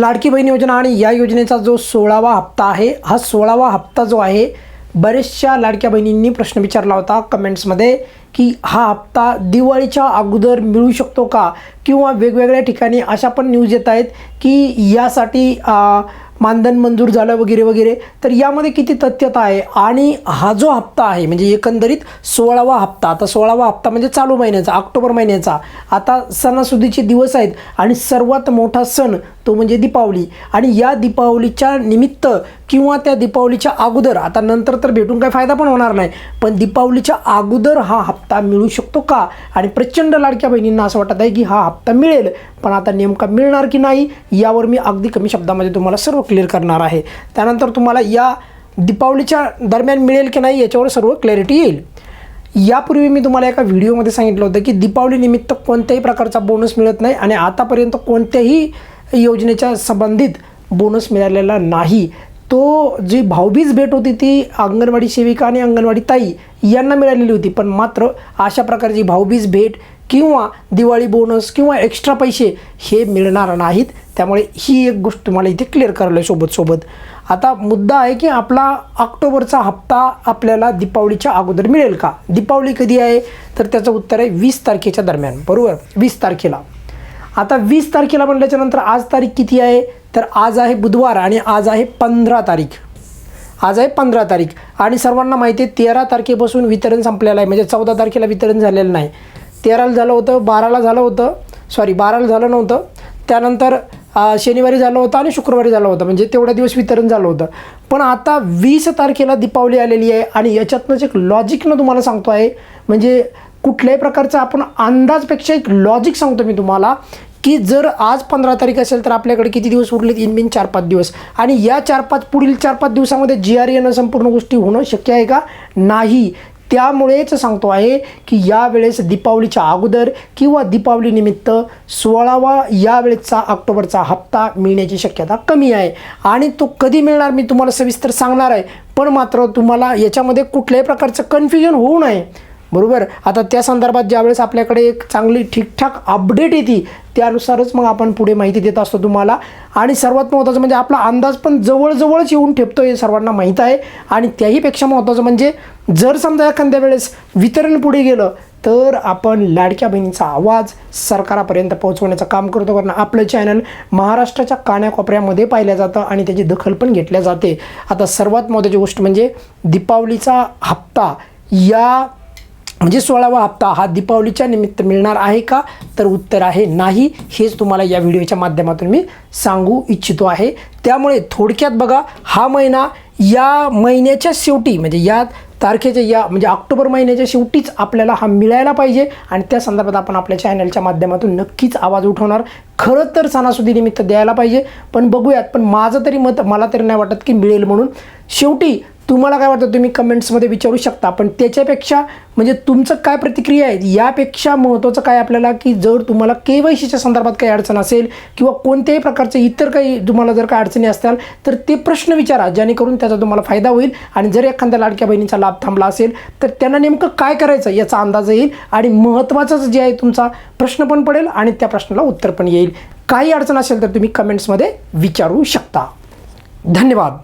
लाडकी बहीण योजना आणि या योजनेचा जो सोळावा हप्ता आहे हा सोळावा हप्ता जो आहे बरेचशा लाडक्या बहिणींनी प्रश्न विचारला होता कमेंट्समध्ये की हा हप्ता दिवाळीच्या अगोदर मिळू शकतो का? किंवा वेगवेगळ्या ठिकाणी अशा पण न्यूज येत आहेत की यासाठी मानधन मंजूर झालं वगैरे वगैरे. तर यामध्ये किती तथ्यता आहे? आणि हा जो हप्ता आहे म्हणजे एकंदरीत सोळावा हप्ता आता सोळावा हप्ता म्हणजे चालू महिन्याचा ऑक्टोबर महिन्याचा. आता सणासुदीचे दिवस आहेत आणि सर्वात मोठा सण तो म्हणजे दीपावली. आणि या दीपावलीच्या निमित्त किंवा त्या दीपावलीच्या अगोदर आता नंतर तर भेटून काही फायदा पण होणार नाही पण दीपावलीच्या अगोदर हा हप्ता मिळू शकतो का? आणि प्रचंड लाडक्या बहिणींना असं वाटत आहे की हा हप्ता मिळेल पण आता नेमका मिळणार की नाही यावर मी अगदी कमी शब्दामध्ये तुम्हाला सर्व क्लिअर करणार आहे. त्यानंतर तुम्हाला या दीपावलीच्या दरम्यान मिळेल की नाही याच्यावर सर्व क्लॅरिटी येईल. यापूर्वी मी तुम्हाला एका व्हिडिओमध्ये सांगितलं होतं की दीपावलीनिमित्त कोणत्याही प्रकारचा बोनस मिळत नाही आणि आतापर्यंत कोणत्याही योजनेच्या संबंधित बोनस मिळालेला नाही. तो जी भाऊबीज भेट होती ती अंगणवाडी सेविका आणि अंगणवाडी ताई यांना मिळालेली होती. पण मात्र अशा प्रकारची भाऊबीज भेट किंवा दिवाळी बोनस किंवा एक्स्ट्रा पैसे हे मिळणार नाहीत. त्यामुळे ही एक गोष्ट तुम्हाला इथे क्लिअर करायला आहे सोबत सोबत. आता मुद्दा आहे की आपला ऑक्टोबरचा हप्ता आपल्याला दीपावलीच्या अगोदर मिळेल का? दीपावली कधी आहे? तर त्याचं उत्तर आहे वीस तारखेच्या दरम्यान. बरोबर? वीस तारखेला. आता वीस तारखेला म्हटल्याच्या नंतर आज तारीख किती आहे? तर आज आहे बुधवार आणि आज आहे पंधरा तारीख. आज आहे पंधरा तारीख. आणि सर्वांना माहिती आहे तेरा तारखेपासून वितरण संपलेलं आहे. म्हणजे चौदा तारखेला वितरण झालेलं नाही. तेराला झालं होतं बाराला झालं होतं. सॉरी बाराला झालं नव्हतं. त्यानंतर शनिवारी झालं होतं आणि शुक्रवारी झालं होतं. म्हणजे तेवढ्या दिवस वितरण झालं होतं. पण आता वीस तारखेला दीपावली आलेली आहे आणि याच्यातनंच एक लॉजिकनं तुम्हाला सांगतो आहे. म्हणजे कुठल्याही प्रकारचं आपण अंदाजपेक्षा एक लॉजिक सांगतो मी तुम्हाला की जर आज पंधरा तारीख असेल तर आपल्याकडे किती दिवस उरलेत? इन बिन चार पाच दिवस. आणि या चार पाच पुढील चार पाच दिवसामध्ये जी आर येणं संपूर्ण गोष्टी होणं शक्य आहे का? नाही. त्यामुळेच सांगतो आहे की यावेळेस दीपावलीच्या अगोदर किंवा दीपावलीनिमित्त सोळावा यावेळेसचा ऑक्टोबरचा हप्ता मिळण्याची शक्यता कमी आहे. आणि तो कधी मिळणार मी तुम्हाला सविस्तर सांगणार आहे. पण मात्र तुम्हाला याच्यामध्ये कुठल्याही प्रकारचं कन्फ्युजन होऊ नये. बरोबर? आता त्या संदर्भात ज्यावेळेस आपल्याकडे एक चांगली ठीकठाक अपडेट येते त्यानुसारच मग आपण पुढे माहिती देत असतो तुम्हाला. आणि सर्वात महत्त्वाचं म्हणजे आपला अंदाज पण जवळजवळच येऊन ठेपतो हे सर्वांना माहीत आहे. आणि त्याहीपेक्षा महत्त्वाचं म्हणजे जर समजा एखाद्या वेळेस वितरण पुढे गेलं तर आपण लाडक्या बहिणीचा आवाज सरकारापर्यंत पोहोचवण्याचं काम करतो. कारण आपलं चॅनल महाराष्ट्राच्या कान्याकोपऱ्यामध्ये पाहिलं जातं आणि त्याची दखल पण घेतल्या जाते. आता सर्वात महत्त्वाची गोष्ट म्हणजे दीपावलीचा हप्ता या म्हणजे सोळावा हप्ता हा दीपावलीच्या निमित्त मिळणार आहे का? तर उत्तर आहे नाही. हेच तुम्हाला या व्हिडिओच्या माध्यमातून मी सांगू इच्छितो आहे. त्यामुळे थोडक्यात बघा हा महिना या महिन्याच्या शेवटी म्हणजे या तारखेच्या या म्हणजे ऑक्टोबर महिन्याच्या शेवटीच आपल्याला हा मिळायला पाहिजे. आणि त्या संदर्भात आपण आपल्या चॅनलच्या माध्यमातून नक्कीच आवाज उठवणार. खरं तर सणासुदीनिमित्त द्यायला पाहिजे. पण बघूयात पण माझं तरी मत मला तरी नाही वाटत की मिळेल म्हणून. शेवटी तुम्हाला काय वाटतं? तुम्ही कमेंट्समध्ये विचारू शकता. पण त्याच्यापेक्षा म्हणजे तुमचं काय प्रतिक्रिया आहे? यापेक्षा महत्त्वाचं काय आपल्याला की जर तुम्हाला के वाय सीच्या संदर्भात काही अडचण असेल किंवा कोणत्याही प्रकारचे इतर काही तुम्हाला जर काही अडचणी असतील तर ते प्रश्न विचारा. जेणेकरून त्याचा तुम्हाला फायदा होईल आणि जर एखाद्या लाडक्या बहिणीचा लाभ थांबला असेल तर त्यांना नेमकं काय करायचं याचा अंदाज येईल आणि महत्त्वाचाच जे आहे तुमचा प्रश्न पण पडेल आणि त्या प्रश्नाला उत्तर पण येईल. काही अडचण असेल तर तुम्ही कमेंट्समध्ये विचारू शकता. धन्यवाद.